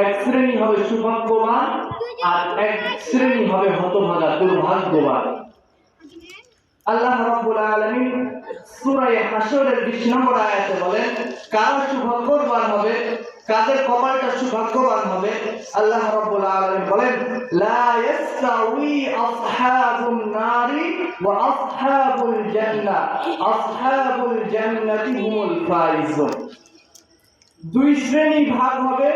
এক শ্রেণি হবে সৌভাগ্যবান আর এক শ্রেণি হবে হতভাগা, দুর্ভাগ্যবান। আল্লাহ রাব্বুল আলামিন সূরা হাশরের 20 নম্বর আয়াতে বলেন, কারা সৌভাগ্যবান হবে, কাদের কপালটা সৌভাগ্যবান হবে? আল্লাহ রাব্বুল আলামিন বলেন, লা ইয়াস্তাউই আসহাবুন নারি ওয়া আসহাবুল জান্নাহ, আসহাবুল জান্নাতি হুমুল ফাইজুন। দুই শ্রেণি ভাগ হবে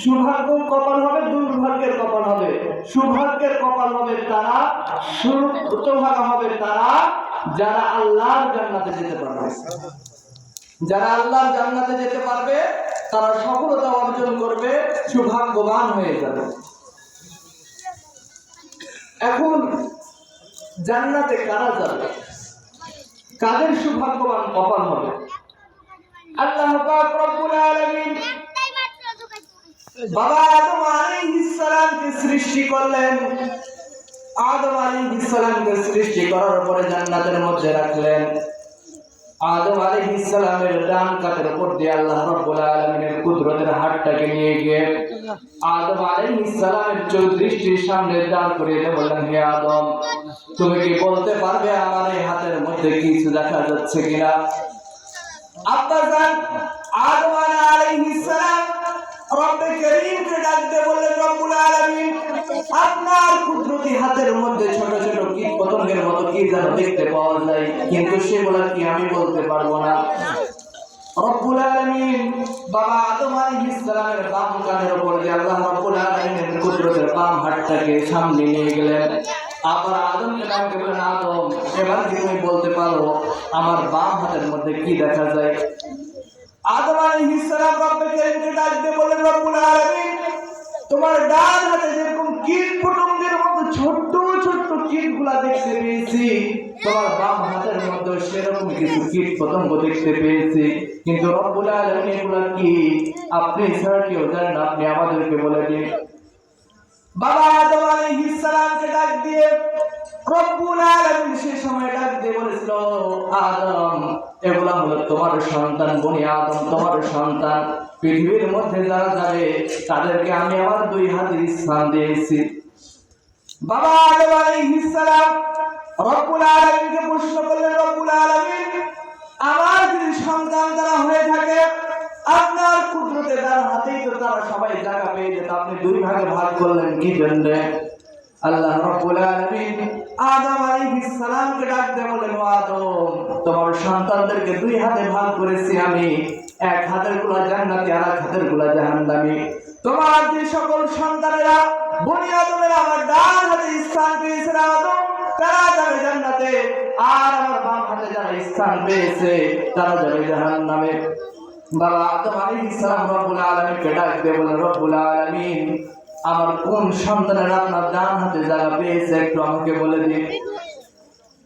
সৌভাগ্য কপাল হবে, দুর্ভাগ্যের কপাল হবে। সৌভাগ্যের কপাল হবে তারা সুরভাগা হবে তারা যারা আল্লাহর জান্নাতে যেতে পারবে। যারা আল্লাহর জান্নাতে যেতে পারবে, তারা সফলতা অর্জন করবে, সুভাগ্যবান হয়ে যাবে। এখন জান্নাতে কারা যাবে? কাদের সুভাগ্যবান কপাল হবে? আল্লাহ রব্বুল আলামিন বাবা আদম আলাইহিস সৃষ্টি করলেন। আদম আলাইহিস সৃষ্টি করার পরে জান্নাতের মধ্যে রাখলেন। আদম আলাইহিস ডান কাতের উপর দিয়ে আল্লাহ রাব্বুল আলামিনের কুদরতের হাতটাকে নিয়ে গিয়ে আদম আলাইহিস সালামের সামনে দাঁড় করিয়ে দিয়ে বললেন, হে আদম, তুমি কি বলতে পারবে আমার এই হাতের মধ্যে কিছু দেখা যাচ্ছে কিনা? আব্বাজান, আদম আলাইহিস রব্বে করিমকে ডাকতে বললেন রব্বুল আলামিন, আপনার কুদরতি হাতের মধ্যে ছোট ছোট কীট পতঙ্গের মতো কি যেন দেখতে পাওয়া যায়, কিন্তু সেগুলা কি আমি বলতে পারব না? রব্বুল আলামিন বাবা আদম আলাইহিস সালামের বাম কানের উপর দিয়ে আল্লাহ রব্বুল আলামিনের কুদরতের বাম হাতটাকে সামনে নিয়ে গেলেন। আবার আদমকে ডাকতে বললেন, আদম, এবার তুমি বলতে পারো, আমার বাম হাতের মধ্যে কি দেখা যায়? আদম আলাইহিস সালাম রব্বে কারীমকে ডাক দিয়ে বললেন, রব্বুল আলামিন, তোমার ডান হাতে যেরকম কীট পতঙ্গের মতো ছোট্ট ছোট্ট কীটগুলা দেখতে পেয়েছি, তোমার বাম হাতের মধ্যে সেরকম কিছু কীট পতঙ্গ দেখতে পেয়েছি। কিন্তু রব্বুল আলামিন এগুলা কি? আপনি ছাড়া কেউ জানেন আপনি আমাদেরকে বলে দিন। বাবা আদম আলাইহিস সালামকে ডাক দিয়ে রব্বুল আলামিন সে সময় ডাক দিয়ে বলেছিল, আদম এগুলা হলো তোমার সন্তান, বনি আদম, তোমার সন্তান। পৃথিবীর মধ্যে যারা যাবে, তাদেরকে আমি আমার দুই হাতের স্থান দিয়েছি। বাবা আদম আলাইহিস সালাম রব্বুল আলামিনকে প্রশ্ন করলেন, রব্বুল আলামিন, আমার যদি সন্তান তারা হয়ে থাকে, আপনার কুদরতে তার হাতেই তো তারা সবাই জায়গা পেয়ে যেত, আপনি দুই ভাগে ভাগ করলেন, কি জন্য? আল্লাহ রাব্বুল আলামিন আদম আলাইহিস সালামকে ডাক দিয়ে বলেন আদম, তোমার সন্তানদেরকে দুই হাতে ভাগ করেছি আমি। এক হাতেরগুলা জান্নাতি আর এক হাতেরগুলা জাহান্নামী। তোমার যে সকল সন্তানেরা, বনি আদমের আমার ডান হাতে স্থান পেয়েছে আদম, তারা যাবে জান্নাতে। আর আমার বাম হাতে যারা স্থান পেয়েছে, তারা যাবে জাহান্নামে। বাবা আদম আলাইহিস সালাম রব্বুল আলামিনকে ডাক দিয়ে বলেন রব্বুল আলামিন আমার কোন সন্তানের আপনার ডান হাতে জায়গা পেয়েছে একটু আমাকে বলে দিন।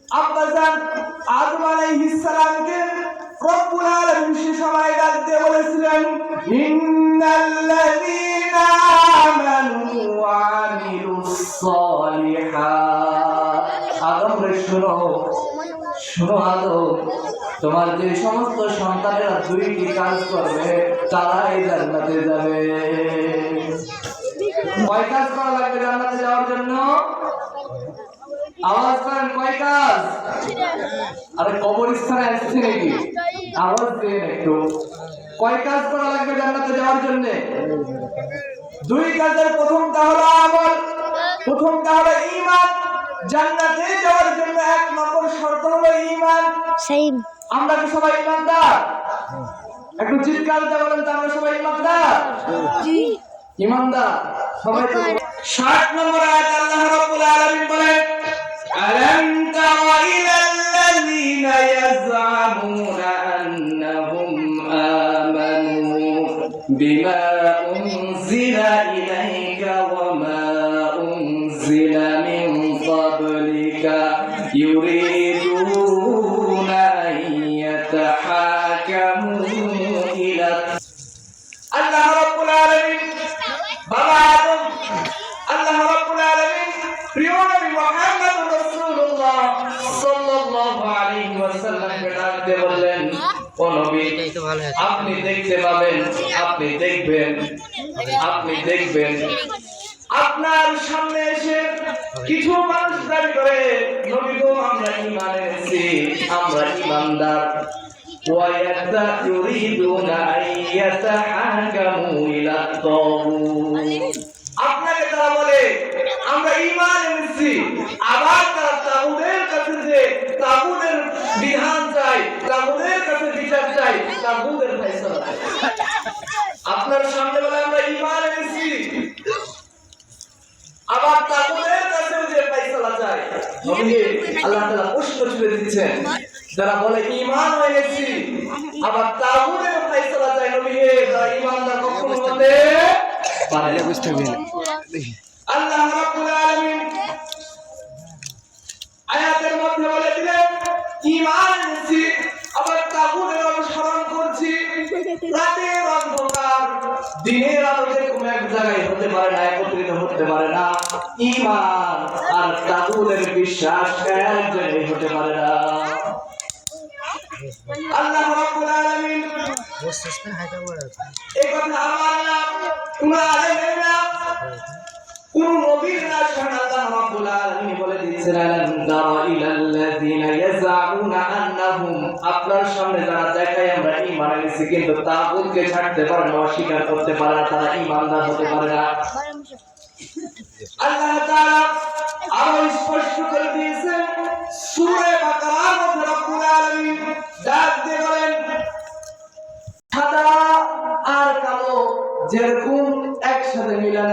আব্বাজান আদম আলাইহিস সালামকে রব্বুল আলামিন সে সময় বলেছিলেন, ইন্নাল্লাযীনা আমানু ওয়া আমিলুস আদম রে, শুনো শুনো আদম, তোমার যে সমস্ত সন্তানেরা দুইটি কাজ করবে, তারাই জান্নাতে যাবে। কয় কাজ করা লাগবে জান্নাতে যাওয়ার জন্য? আওয়াজ করেন কয় কাজ? আরে কবরস্থানে আসছে নাকি? আওয়াজ দিয়ে একটু। কয় কাজ করা লাগবে জান্নাতে যাওয়ার জন্য? দুই কাজের প্রথমটা হলো আমল প্রথমটা হলো ঈমান। জান্নাতে যাওয়ার জন্য এক নম্বর শর্ত হলো ঈমান. আমরা কি সবাই ইমানদার একটু চিৎকার দিয়ে বলেন তো আমরা সবাই ইমানদার সবাই তো ষাট নম্বর আয়াত আল্লাহ রাব্বুল আলামিন বলেন আলাম তারা ইলাল্লাযীনা ইয়াজআমুনা আন্নাহুম আমানু বিমা উনজিলা ইলাইকা ওয়া মা উনজিলা মিন ক্বাবলিকা ইউরিদুনা আপনি দেখবেন, আপনার সামনে এসে কিছু মানুষ দাবি করে, নবী আমরা ইমান এনেছি, আমরা ইমানদার আপনাকে তারা বলে, আমরা ইমান এনেছি। আবার তারা তাগুদের কাছে যে তাগুদের বিধান চাই তাগুদের কাছে বিচার চাই তাগুদের ফয়সালা চাই আপনার সামনে বলে আমরা ইমান এনেছি। আবার তাগুদের কাছে যে আল্লাহ তাআলা প্রশ্ন ছুড়ে দিচ্ছেন যারা বলে ইমান হয়েছি আবার চাই নবী হে ইমানদার কখনো হতে পারে না। বুঝতে হবে আল্লাহ রাব্বুল আলামিন আয়াতের মধ্যে বলে দিলেন ঈমান এনেছি আবার দিনের আলোতে কোন এক জায়গায় হতে পারে না একত্রিত হতে পারে না। ইমান আর তাগুতের বিশ্বাস এক জায়গায় হতে পারে না। আল্লাহ রাব্বুল আলামিন এই কথা আমার না কোন আলেমের না। কোন নবীর না আল্লাহ রাব্বুল আলামিন বলে দিয়েছেন, আলাম তারা ইলাল্লাযিনা ইয়াযাউনা আন্নাহুম। আপনার সামনে যারা দেখায়, আমরা ঈমান এনেছি, কিন্তু তাগুতকে ছাড়তে পারে না, অস্বীকার করতে পারে না, তারা ঈমানদার হতে পারে না। আল্লাহ তাআলা আরও স্পষ্ট করে দিয়েছেন, সূরা বাকারার মধ্যে রব্বুল আলামিন ডাক দিয়ে বলেন সাদা আর কালো যেরকম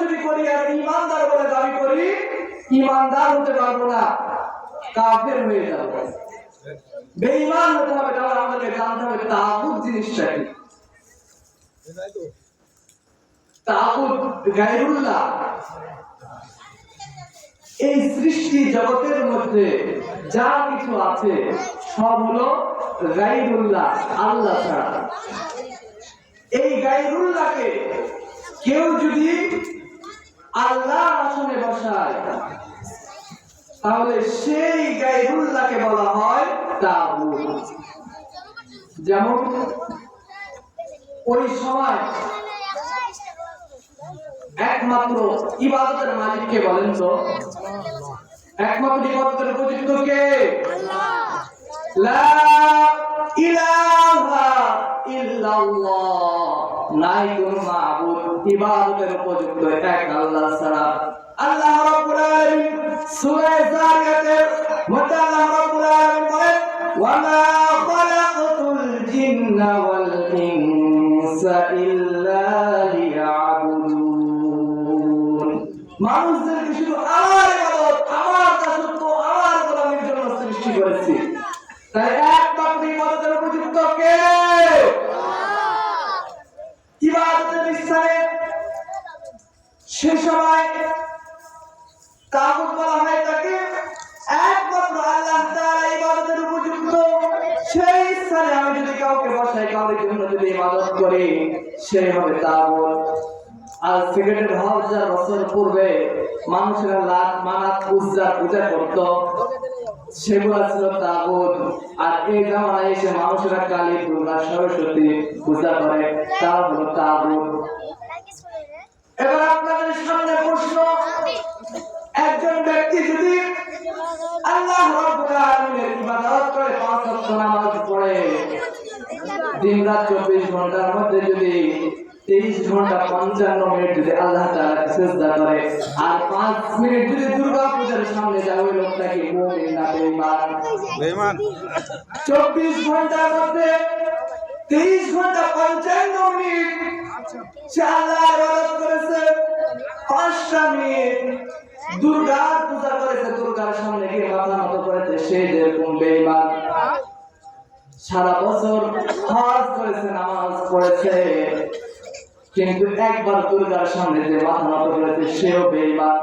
যদি করি ইমানদার বলে দাবি করি, ইমানদার হতে পারব না। কাফের হয়ে বেঈমান হতে হবে তাহলে আমাদেরকে জানতে হবে জিনিসটা কি। এই সৃষ্টি জগতের মধ্যে যা কিছু আছে, সব হলো গাইরুল্লাহ আল্লাহ ছাড়া। এই গাইরুল্লাহকে কেউ যদি আল্লাহ আসনে বসায় তাহলে সেই গাইরুল্লাহকে বলা হয় তাগুত যেমন ওই সময় একমাত্র ইবাদতের মালিককে বলেন তো? একমাত্র ইবাদতের উপযুক্ত কে? লা ইলাহা ইল্লাল্লাহ। নাই কোন মাবুদ, ইবাদতের উপযুক্ত এক আল্লাহ ছাড়া। আল্লাহ রাব্বুল আলামিন সূরা জারিয়াতের মধ্যে আল্লাহ রাব্বুল আলামিন বলেন ওয়া মা খালাকতুল জিন্না ওয়াল ইনসা ইল্লা লিয়াবুদুন। মানুষদেরকে শুধু আমার ইবাদত, আমার দাসত্ব, আমার গোলামির জন্য সৃষ্টি করেছি। তাই একমাত্র ইবাদতের উপযুক্ত কে ইবাদতের স্থানে সে সময় তাগুত বলা হয় তাকে একমাত্র আল্লাহ তাআলা ইবাদতের উপযুক্ত সেই স্থানে আমি যদি কাউকে বসাই, কাউকে জন্য যদি ইবাদত করি, সে হবে তাগুত আর সিগারেটের হাজার বছর পূর্বে মানুষেরা লাখ মানাত উজ্জা পূজা করত সেগুলো ছিল তাগুত। আর এই জামানায় এসে মানুষেরা কালী, দুর্গা, সরস্বতী পূজা করে তারা হলো তাগুত। এবার আপনাদের সামনে প্রশ্ন। একজন ব্যক্তি যদি আল্লাহ রাব্বুল আলামিনের ইবাদত করে পাঁচ ওয়াক্ত নামাজ পড়ে দিন রাত চব্বিশ ঘণ্টার মধ্যে যদি তেইশ ঘণ্টা পঞ্চান্ন মিনিট যদি আল্লাহ তাআলা সেজদা করে আর পাঁচ মিনিট যদি দুর্গা পূজার সামনে যায় ওই লোকটাকে মুমিন না বেঈমান? বেমান চব্বিশ ঘণ্টার মধ্যে তেইশ ঘণ্টা পঞ্চান্ন মিনিট সে আল্লাহ করেছে পাঁচটা মিনিট। দুর্গার পূজা করেছে দুর্গার সামনে গিয়ে মাথা মতো করেছে সে যেরকম বেঈমান সারা বছর হজ করেছে নামাজ পড়েছে। কিন্তু একবার দুর্গার সামনে যে মাথা নত করেছে সেও বেইমান।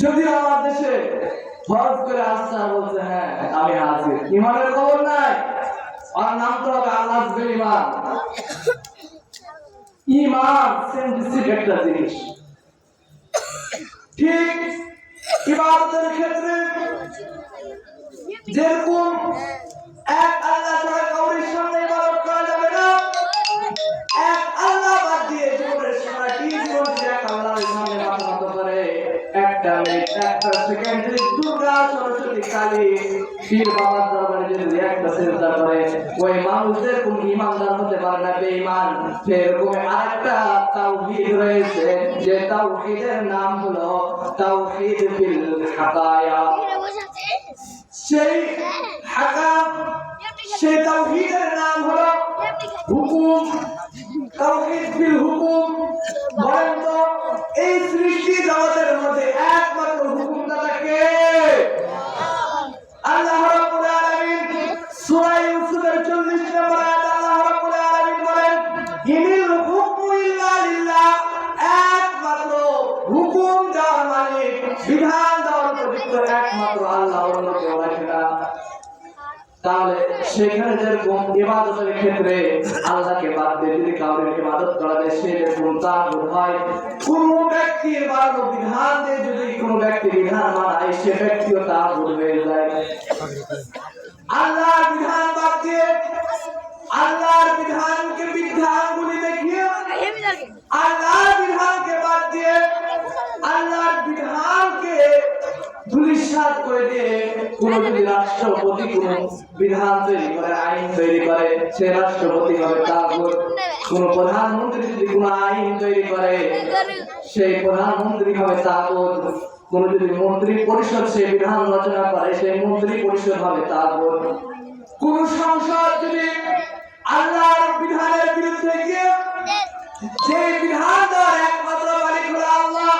যদিও আমার দেশে হজ করে আসছে বলছে হ্যাঁ আমি হাজির। ইমানের খবর নাই। আর নাম হবে আল্লাহ বেইমান ইমান সেন্সিটিভ একটা জিনিস। ঠিক ইবাদতের ক্ষেত্রে যেরকম এক আল্লাহ ছাড়া কাউরির সামনে ইবাদত করা যাবে না, এক আল্লাহ বাদ দিয়ে জীবনের সারাটি জীবন যে এক আল্লাহর সামনে মাথা করে, একটা মিনিট একটা সেকেন্ড দুর্গা সরস্বতী কালী একটা ওই মানুষদের কোন হতে পারে না, বেঈমান। আরেকটা রয়েছে, যে নাম হলো এই একমাত্র হুকুমদাতা কে? আল্লাহ সূরা ইউসুফের 40 নম্বর আয়াত আল্লাহ রাব্বুল আলামিন বলেন, ইনিল হুকমু ইল্লা লিল্লাহ একমাত্র হুকুম দেওয়ার মালিক বিধান দেওয়ার উপযুক্ত একমাত্র আল্লাহ অন্য কেউ না তাহলে সেখানে যেরকম ইবাদতের ক্ষেত্রে আল্লাহকে বাদ দিয়ে যদি কাউকে ইবাদত করা যায়, সে যেরকম তাগুত হয়। কোন ব্যক্তির বানানো বিধান দিয়ে যদি কোন ব্যক্তি বিধান মানায়, সে ব্যক্তিও তাগুত হয়ে যায়। আল্লাহর বিধান বাদ দিয়ে আল্লাহর বিধানকে বিধানগুলি দেখিয়ে আল্লাহর বিধানকে বাদ দিয়ে আল্লাহর বিধানকে রাষ্ট্রপতি কোন বিধান তৈরি করে, আইন করে রাষ্ট্রপতি হবে প্রধানমন্ত্রী যদি কোন আইন তৈরি করে, সেই প্রধানমন্ত্রী হবে তাগুত কোন যদি মন্ত্রী পরিষদ সে বিধান রচনা করে সেই মন্ত্রী পরিষদ হবে তারপর কোন সংসদ যদি আল্লাহর বিধানের বিরুদ্ধে গিয়ে সেই বিধান দেওয়ার একমাত্র মালিক হলো আল্লাহ